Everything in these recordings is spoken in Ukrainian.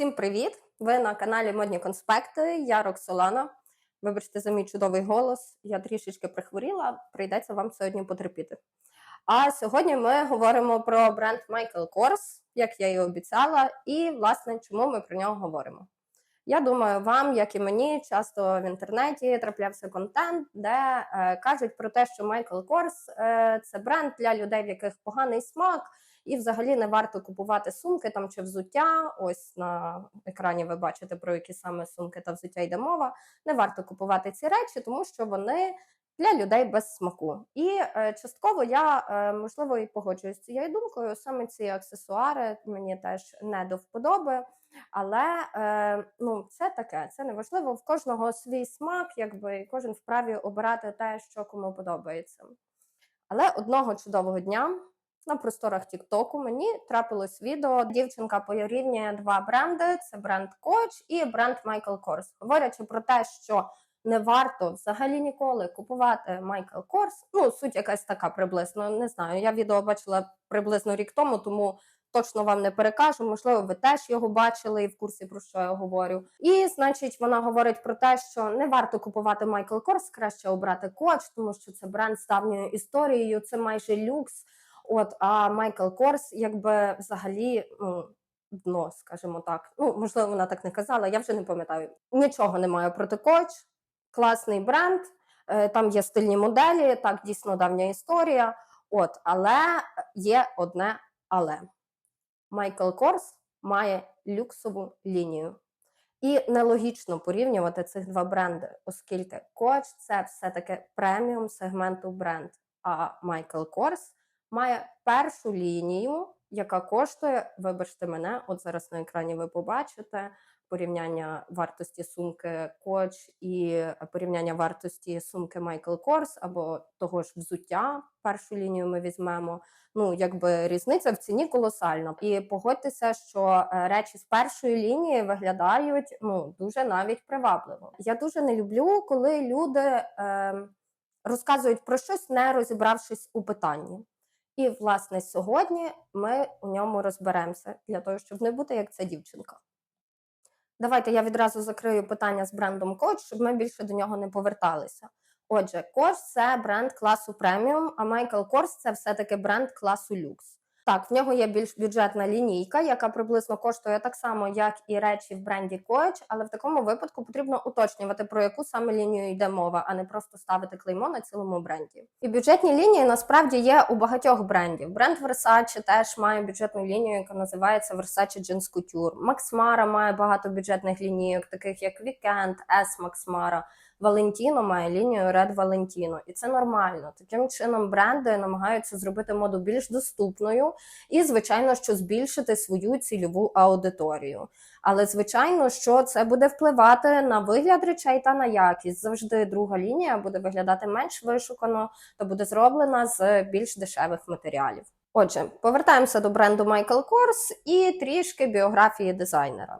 Всім привіт! Ви на каналі Модні Конспекти. Я Роксолана. Вибачте за мій чудовий голос. Я трішечки прихворіла, прийдеться вам сьогодні потерпіти. А сьогодні ми говоримо про бренд Michael Kors, як я і обіцяла, і власне чому ми про нього говоримо. Я думаю, вам, як і мені, часто в інтернеті траплявся контент, де е, кажуть про те, що Michael Kors е, це бренд для людей, в яких поганий смак, і взагалі не варто купувати сумки там чи взуття. Ось на екрані ви бачите про які саме сумки та взуття йде мова. Не варто купувати ці речі, тому що вони для людей без смаку. І е, частково я е, можливо і погоджуюсь з цією думкою. Саме ці аксесуари мені теж не до вподоби. Але е, ну, це таке, це неважливо. В кожного свій смак, якби і кожен вправі обирати те, що кому подобається. Але одного чудового дня на просторах Тіктоку мені трапилось відео. Дівчинка порівнює два бренди: це бренд Coach і бренд Michael Kors. Говорячи про те, що не варто взагалі ніколи купувати Michael Kors. Ну, суть якась така приблизно. Не знаю. Я відео бачила приблизно рік тому, тому точно вам не перекажу. Можливо, ви теж його бачили і в курсі про що я говорю. І значить, вона говорить про те, що не варто купувати Michael Kors, краще обрати Coach, тому що це бренд з давньою історією, це майже люкс. От, а Майкл Корс, якби взагалі, ну, дно, скажімо так. Ну, можливо, вона так не казала, я вже не пам'ятаю. Нічого не маю проти коч, класний бренд, е, там є стильні моделі, так дійсно давня історія. От, але є одне але. Майкл Корс має люксову лінію. І нелогічно порівнювати цих два бренди, оскільки Coach – це все-таки преміум сегменту бренд, а Michael Kors має першу лінію, яка коштує, вибачте мене, от зараз на екрані ви побачите порівняння вартості сумки Coach і порівняння вартості сумки Michael Kors або того ж взуття. Першу лінію ми візьмемо. Ну, якби різниця в ціні колосальна. І погодьтеся, що е, речі з першої лінії виглядають ну дуже навіть привабливо. Я дуже не люблю, коли люди е, розказують про щось, не розібравшись у питанні. І, власне, сьогодні ми у ньому розберемося для того, щоб не бути як ця дівчинка. Давайте я відразу закрию питання з брендом Coach, щоб ми більше до нього не поверталися. Отже, Coach – це бренд класу преміум, а Michael Kors – це все-таки бренд класу люкс. Так, в нього є більш бюджетна лінійка, яка приблизно коштує так само, як і речі в бренді Coach, але в такому випадку потрібно уточнювати, про яку саме лінію йде мова, а не просто ставити клеймо на цілому бренді. І бюджетні лінії насправді є у багатьох брендів. Бренд Versace теж має бюджетну лінію, яка називається Versace Jeans Couture. Max Mara має багато бюджетних лінійок, таких як Weekend, S Max Mara. Валентіно має лінію Red Valentino. і це нормально. Таким чином бренди намагаються зробити моду більш доступною і, звичайно, що збільшити свою цільову аудиторію. Але звичайно, що це буде впливати на вигляд речей та на якість. Завжди друга лінія буде виглядати менш вишукано та буде зроблена з більш дешевих матеріалів. Отже, повертаємося до бренду Michael Kors і трішки біографії дизайнера.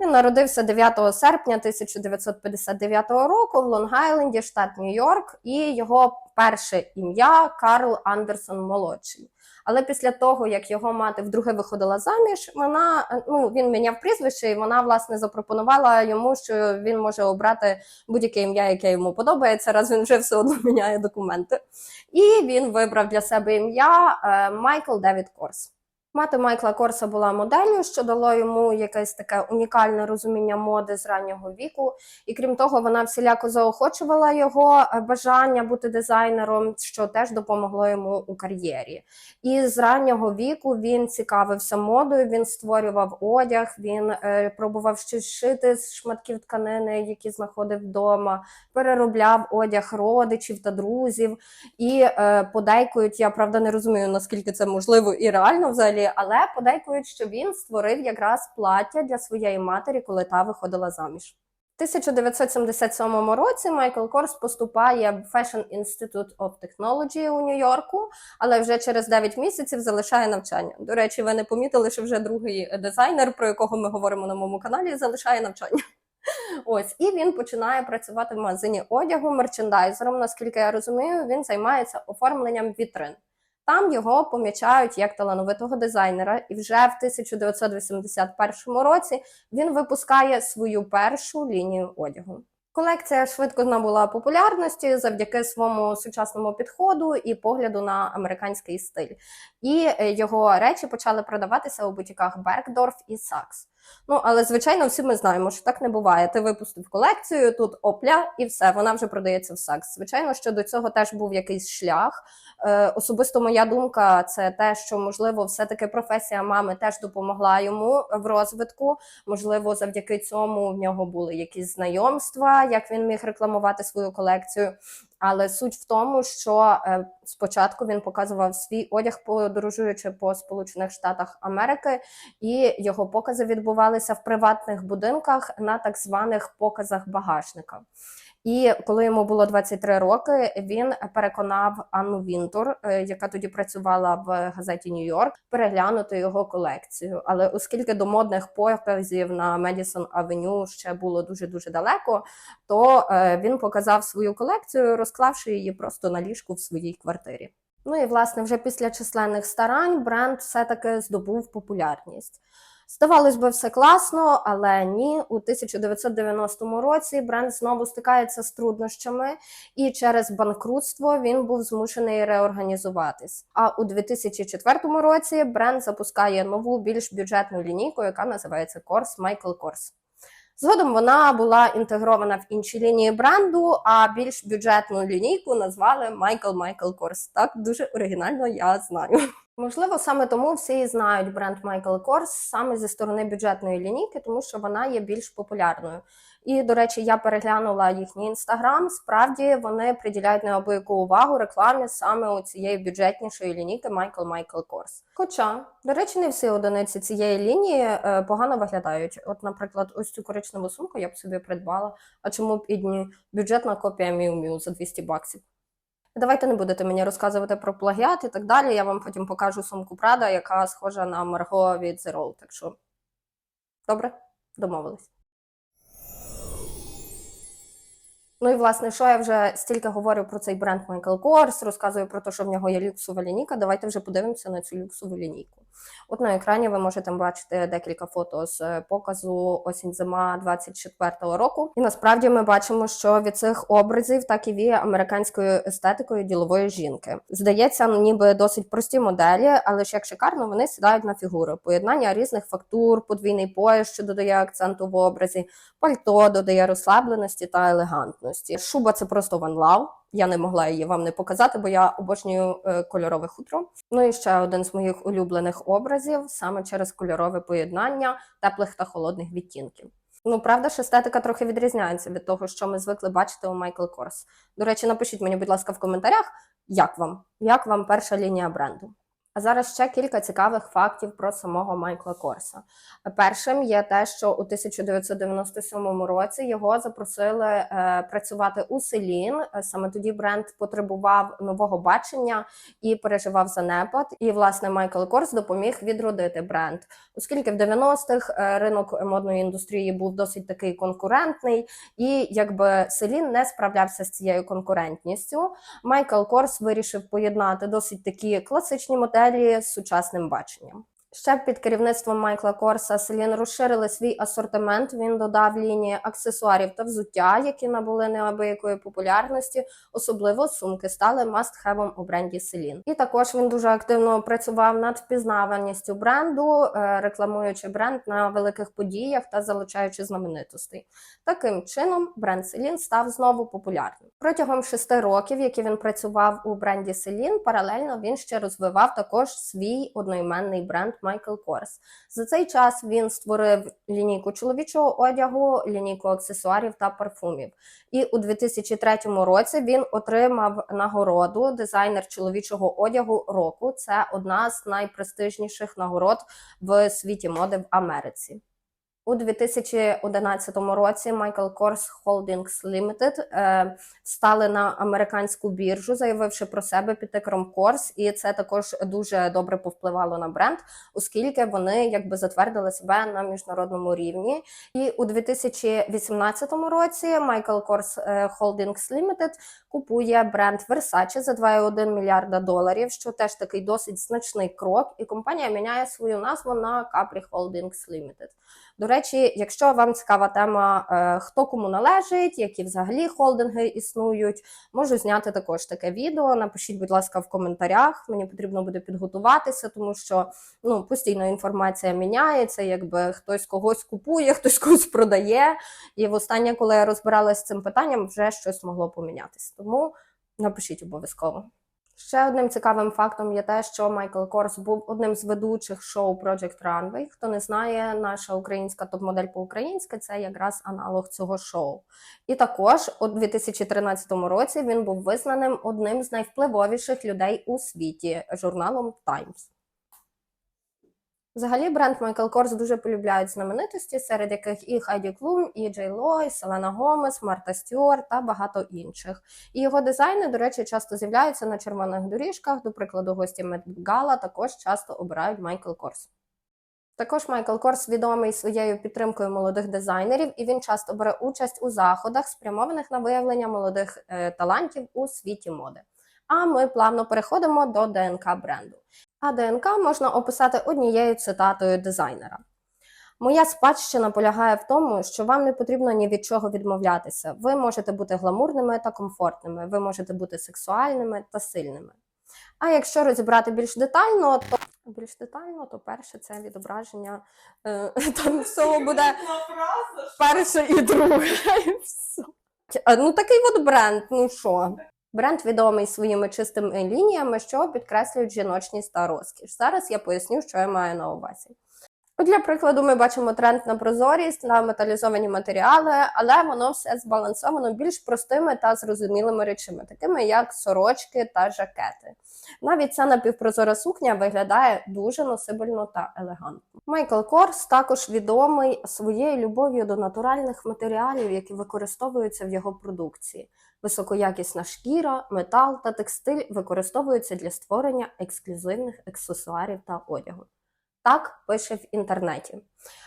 Він народився 9 серпня 1959 року в Лонг-Айленді, штат Нью-Йорк, і його перше ім'я Карл Андерсон молодший. Але після того, як його мати вдруге виходила заміж, вона ну він міняв прізвище, і вона власне запропонувала йому, що він може обрати будь-яке ім'я, яке йому подобається, раз він вже все одно міняє документи. І він вибрав для себе ім'я е, Майкл Девід Корс. Мати Майкла Корса була моделлю, що дало йому якесь таке унікальне розуміння моди з раннього віку. І крім того, вона всіляко заохочувала його е, бажання бути дизайнером, що теж допомогло йому у кар'єрі. І з раннього віку він цікавився модою, він створював одяг, він е, пробував щось шити з шматків тканини, які знаходив вдома, переробляв одяг родичів та друзів. І е, подейкують, я правда не розумію, наскільки це можливо і реально взагалі але подейкують, що він створив якраз плаття для своєї матері, коли та виходила заміж. У 1977 році Майкл Корс поступає в Fashion Institute of Technology у Нью-Йорку, але вже через 9 місяців залишає навчання. До речі, ви не помітили, що вже другий дизайнер, про якого ми говоримо на моєму каналі, залишає навчання. Ось, і він починає працювати в магазині одягу мерчендайзером. Наскільки я розумію, він займається оформленням вітрин. Там його помічають як талановитого дизайнера, і вже в 1981 році він випускає свою першу лінію одягу. Колекція швидко набула популярності завдяки своєму сучасному підходу і погляду на американський стиль. І е, його речі почали продаватися у бутіках Беркдорф і Сакс. Ну, але звичайно, всі ми знаємо, що так не буває. Ти випустив колекцію, тут опля, і все, вона вже продається в Сакс. Звичайно, що до цього теж був якийсь шлях. Е, особисто моя думка це те, що можливо, все-таки професія мами теж допомогла йому в розвитку. Можливо, завдяки цьому в нього були якісь знайомства, як він міг рекламувати свою колекцію. Але суть в тому, що е, спочатку він показував свій одяг, подорожуючи по Сполучених Штатах Америки, і його покази відбувалися в приватних будинках на так званих показах багажника. І коли йому було 23 роки, він переконав Анну Вінтур, е, яка тоді працювала в газеті Нью-Йорк, переглянути його колекцію. Але оскільки до модних показів на Медісон Авеню ще було дуже дуже далеко, то е, він показав свою колекцію, розклавши її просто на ліжку в своїй квартирі. Ну і власне, вже після численних старань бренд все-таки здобув популярність. Здавалось би, все класно, але ні. У 1990 році бренд знову стикається з труднощами, і через банкрутство він був змушений реорганізуватись. А у 2004 році бренд запускає нову більш бюджетну лінійку, яка називається Kors Michael Kors. Згодом вона була інтегрована в інші лінії бренду, а більш бюджетну лінійку назвали Michael Michael Kors. Так дуже оригінально, я знаю. Можливо, саме тому всі знають бренд Michael Kors саме зі сторони бюджетної лінійки, тому що вона є більш популярною. І, до речі, я переглянула їхній інстаграм. Справді вони приділяють неабияку увагу рекламі саме у цієї бюджетнішої лінійки Michael Michael Kors. Хоча, до речі, не всі одиниці цієї лінії е, погано виглядають. От, наприклад, ось цю коричневу сумку я б собі придбала. А чому б і ні? Бюджетна копія Miu Miu за 200 баксів. Давайте не будете мені розказувати про плагіат і так далі. Я вам потім покажу сумку Прада, яка схожа на Марго від Zero. Так що, добре, домовились. Ну і власне, що я вже стільки говорю про цей бренд Michael Kors, розказую про те, що в нього є люксова лінійка. Давайте вже подивимося на цю люксову лінійку. От на екрані ви можете бачити декілька фото з показу осінь зима 24-го року. І насправді ми бачимо, що від цих образів так і віє американською естетикою ділової жінки. Здається, ніби досить прості моделі, але ж як шикарно вони сідають на фігуру. Поєднання різних фактур, подвійний пояс, що додає акценту в образі, пальто додає розслабленості та елегантності. Шуба це просто one love. Я не могла її вам не показати, бо я обожнюю е, кольорове хутро. Ну і ще один з моїх улюблених образів саме через кольорове поєднання теплих та холодних відтінків. Ну, правда, ж естетика трохи відрізняється від того, що ми звикли бачити у Майкл Корс. До речі, напишіть мені, будь ласка, в коментарях, як вам, як вам перша лінія бренду. А зараз ще кілька цікавих фактів про самого Майкла Корса. Першим є те, що у 1997 році його запросили е, працювати у Селін. Саме тоді бренд потребував нового бачення і переживав занепад. І власне Майкл Корс допоміг відродити бренд, оскільки в 90-х е, ринок модної індустрії був досить такий конкурентний, і якби Селін не справлявся з цією конкурентністю. Майкл Корс вирішив поєднати досить такі класичні моделі моделі з сучасним баченням. Ще під керівництвом Майкла Корса Селін розширили свій асортимент. Він додав лінії аксесуарів та взуття, які набули неабиякої популярності. Особливо сумки стали мастхевом у бренді Селін. І також він дуже активно працював над впізнаваністю бренду, е, рекламуючи бренд на великих подіях та залучаючи знаменитостей. Таким чином бренд Селін став знову популярним. Протягом шести років, які він працював у бренді Селін, паралельно він ще розвивав також свій одноіменний бренд. Майкл Корс. За цей час він створив лінійку чоловічого одягу, лінійку аксесуарів та парфумів. І у 2003 році він отримав нагороду дизайнер чоловічого одягу року. Це одна з найпрестижніших нагород в світі моди в Америці. У 2011 році Michael Kors Holdings Limited е, стали на американську біржу, заявивши про себе під тикером Kors, і це також дуже добре повпливало на бренд, оскільки вони якби затвердили себе на міжнародному рівні. І у 2018 році Michael Kors е, Holdings Limited купує бренд Versace за 2,1 мільярда доларів, що теж такий досить значний крок, і компанія міняє свою назву на Capri Holdings Limited. До речі, якщо вам цікава тема, е, хто кому належить, які взагалі холдинги існують, можу зняти також таке відео. Напишіть, будь ласка, в коментарях. Мені потрібно буде підготуватися, тому що ну постійно інформація міняється, якби хтось когось купує, хтось когось продає. І востаннє, коли я розбиралася з цим питанням, вже щось могло помінятися. Тому напишіть обов'язково. Ще одним цікавим фактом є те, що Майкл Корс був одним з ведучих шоу Project Runway. Хто не знає, наша українська топ-модель по-українськи це якраз аналог цього шоу. І також у 2013 році він був визнаним одним з найвпливовіших людей у світі журналом Times. Взагалі, бренд Michael Kors дуже полюбляють знаменитості, серед яких і Хайді Клум, і Джей Ло, і Селена Гомес, Марта Стюарт та багато інших. І його дизайни, до речі, часто з'являються на червоних доріжках. До прикладу, гості Мед Гала також часто обирають Michael Kors. Також Майкл Корс відомий своєю підтримкою молодих дизайнерів, і він часто бере участь у заходах, спрямованих на виявлення молодих е, талантів у світі моди. А ми плавно переходимо до ДНК бренду. А ДНК можна описати однією цитатою дизайнера. Моя спадщина полягає в тому, що вам не потрібно ні від чого відмовлятися. Ви можете бути гламурними та комфортними, ви можете бути сексуальними та сильними. А якщо розібрати більш детально, то більш детально, то перше це відображення е, там всього буде перше і друге. А, Ну такий от бренд, ну що. Бренд відомий своїми чистими лініями, що підкреслюють жіночність та розкіш. Зараз я поясню, що я маю на увазі. От Для прикладу, ми бачимо тренд на прозорість, на металізовані матеріали, але воно все збалансовано більш простими та зрозумілими речами, такими як сорочки та жакети. Навіть ця напівпрозора сукня виглядає дуже носибельно та елегантно. Майкл Корс також відомий своєю любов'ю до натуральних матеріалів, які використовуються в його продукції. Високоякісна шкіра, метал та текстиль використовуються для створення ексклюзивних аксесуарів та одягу. Так пише в інтернеті.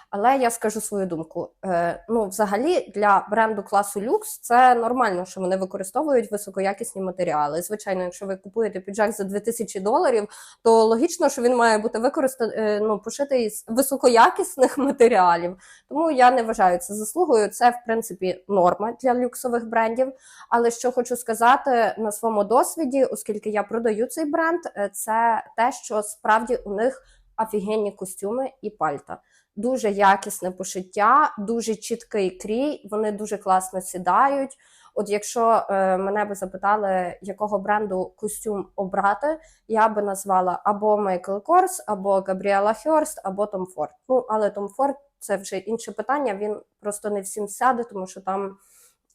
Але я скажу свою думку. Е, ну, взагалі, для бренду класу люкс це нормально, що вони використовують високоякісні матеріали. Звичайно, якщо ви купуєте піджак за 2000 доларів, то логічно, що він має бути використаний, е, ну, пошитий з високоякісних матеріалів. Тому я не вважаю це заслугою. Це, в принципі, норма для люксових брендів. Але що хочу сказати на своєму досвіді, оскільки я продаю цей бренд, е, це те, що справді у них офігенні костюми і пальта. Дуже якісне пошиття, дуже чіткий крій, вони дуже класно сідають. От якщо е, мене би запитали, якого бренду костюм обрати, я би назвала або Michael Kors, або Gabriela Hearst, або Tom Ford. Ну, але Tom Ford – це вже інше питання, він просто не всім сяде, тому що там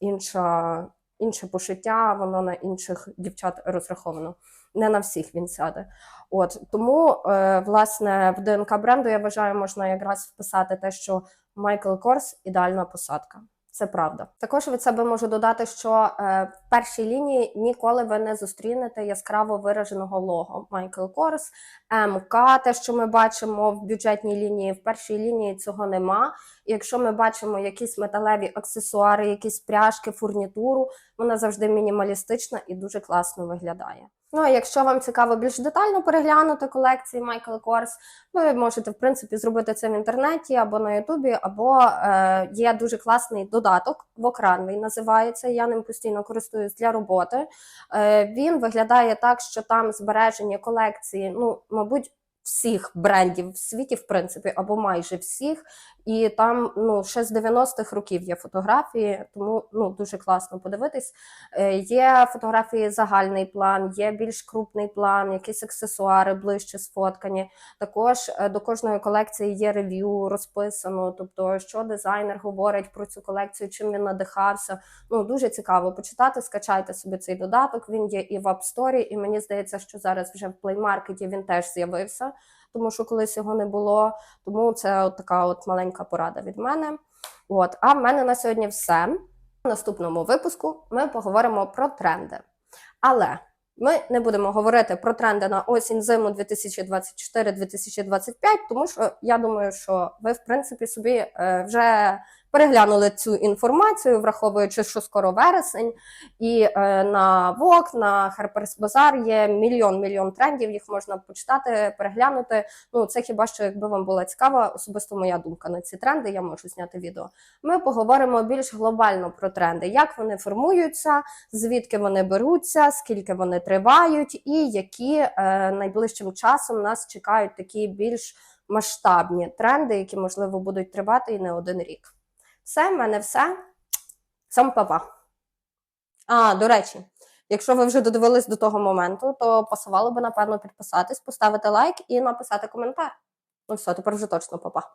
інша, інше пошиття, воно на інших дівчат розраховано. Не на всіх він сяде. От тому, е, власне, в ДНК бренду я вважаю, можна якраз вписати те, що Майкл Корс ідеальна посадка. Це правда. Також від себе можу додати, що е, в першій лінії ніколи ви не зустрінете яскраво вираженого лого Майкл Корс, МК, те, що ми бачимо в бюджетній лінії. В першій лінії цього нема. І якщо ми бачимо якісь металеві аксесуари, якісь пряжки, фурнітуру, вона завжди мінімалістична і дуже класно виглядає. Ну а якщо вам цікаво більш детально переглянути колекції Michael Kors, ви можете в принципі зробити це в інтернеті або на Ютубі, або е, є дуже класний додаток Вокранвей називається. Я ним постійно користуюсь для роботи. Е, Він виглядає так, що там збережені колекції, ну мабуть. Всіх брендів в світі, в принципі, або майже всіх, і там ну ще з 90-х років є фотографії, тому ну дуже класно подивитись. Е, Є фотографії загальний план, є більш крупний план, якісь аксесуари ближче сфоткані. Також е, до кожної колекції є рев'ю розписано, тобто що дизайнер говорить про цю колекцію, чим він надихався. Ну дуже цікаво почитати. Скачайте собі цей додаток. Він є і в App Store, і мені здається, що зараз вже в Play Market він теж з'явився. Тому що колись його не було. Тому це от така от маленька порада від мене. От, а в мене на сьогодні все. В наступному випуску ми поговоримо про тренди. Але ми не будемо говорити про тренди на осінь зиму 2024-2025, тому що я думаю, що ви, в принципі, собі е, вже переглянули цю інформацію, враховуючи, що скоро вересень, і е, на Vogue, на Bazaar є мільйон мільйон трендів. Їх можна почитати, переглянути. Ну це хіба що, якби вам була цікава, особисто моя думка на ці тренди, я можу зняти відео. Ми поговоримо більш глобально про тренди, як вони формуються, звідки вони беруться, скільки вони тривають, і які е, найближчим часом нас чекають такі більш масштабні тренди, які можливо будуть тривати і не один рік. Все, в мене все. Сам папа. А, до речі, якщо ви вже додивились до того моменту, то пасувало би, напевно, підписатись, поставити лайк і написати коментар. Ну все, тепер вже точно папа.